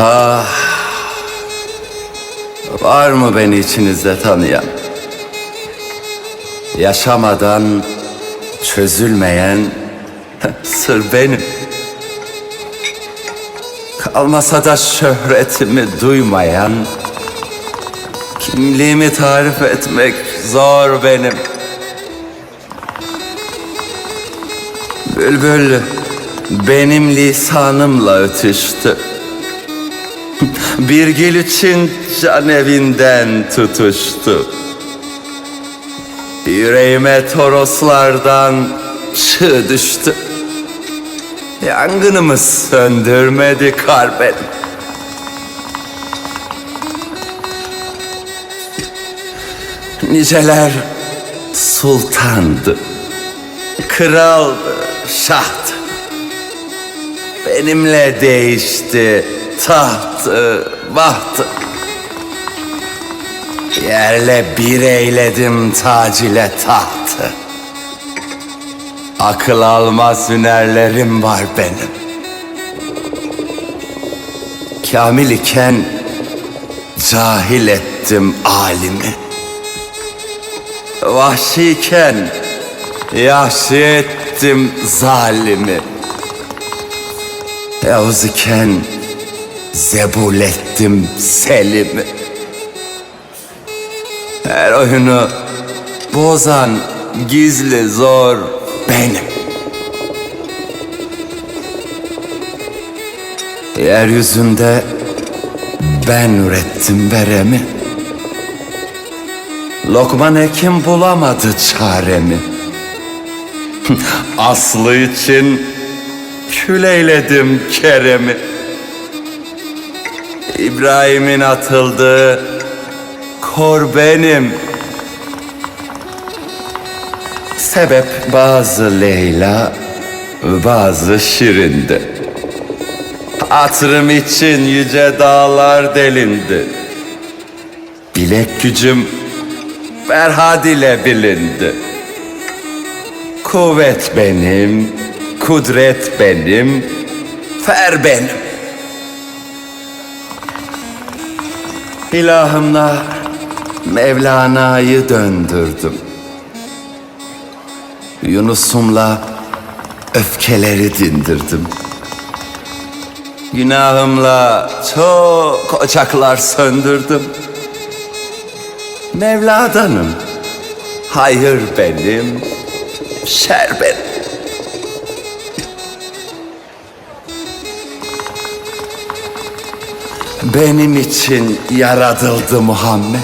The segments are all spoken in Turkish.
Ah, var mı beni içinizde tanıyan? Yaşamadan çözülmeyen sır benim. Kalmasa da şöhretimi duymayan, kimliğimi tarif etmek zor benim. Bülbül benim lisanımla ötüştü. Bir gül için can evinden tutuştu. Yüreğime toroslardan çığ düştü. Yangınımı söndürmedi kar benim. Niceler sultandı, kraldı, şahtı. Benimle değişti tahtı, bahtı. Yerle bir eyledim tac ile tahtı. Akıl almaz hünerlerim var benim. Kamil iken cahil ettim alimi. Vahşiyken yaşlı ettim zalimi. Yavuz zebul ettim selimi. Her oyunu bozan gizli zor benim. Yeryüzünde ben ürettim veremi. Lokman Hekim bulamadı çaremi. Aslı için küleyledim Kerem'i. İbrahim'in atıldığı kor benim. Sebep bazı Leyla, bazı Şirin'di. Hatırım için yüce dağlar delindi. Bilek gücüm Ferhad ile bilindi. Kuvvet benim, kudret benim, fer benim. İlahımla Mevlana'yı döndürdüm. Yunus'umla öfkeleri dindirdim. Günahımla çok ocaklar söndürdüm. Mevla'danım. Hayır benim, şer benim. Benim için yaratıldı Muhammed.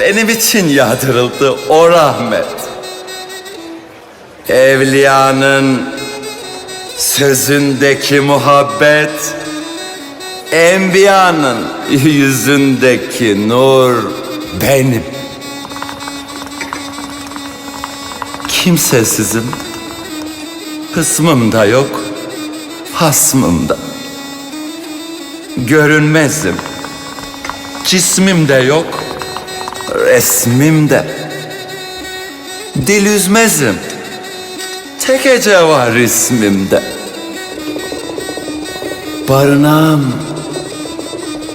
Benim için yağdırıldı o rahmet. Evliyanın sözündeki muhabbet, Enbiyanın yüzündeki nur benim. Kimsesizim, hısmım da yok, hasmım da. Görünmezim, cismim de yok, resmim de. Dil üzmezim, tek ece var ismimde. Barınağım,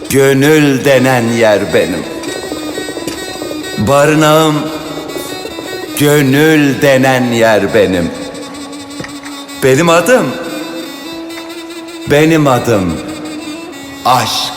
gönül denen yer benim. Barınağım, gönül denen yer benim. Benim adım, benim adım aşk.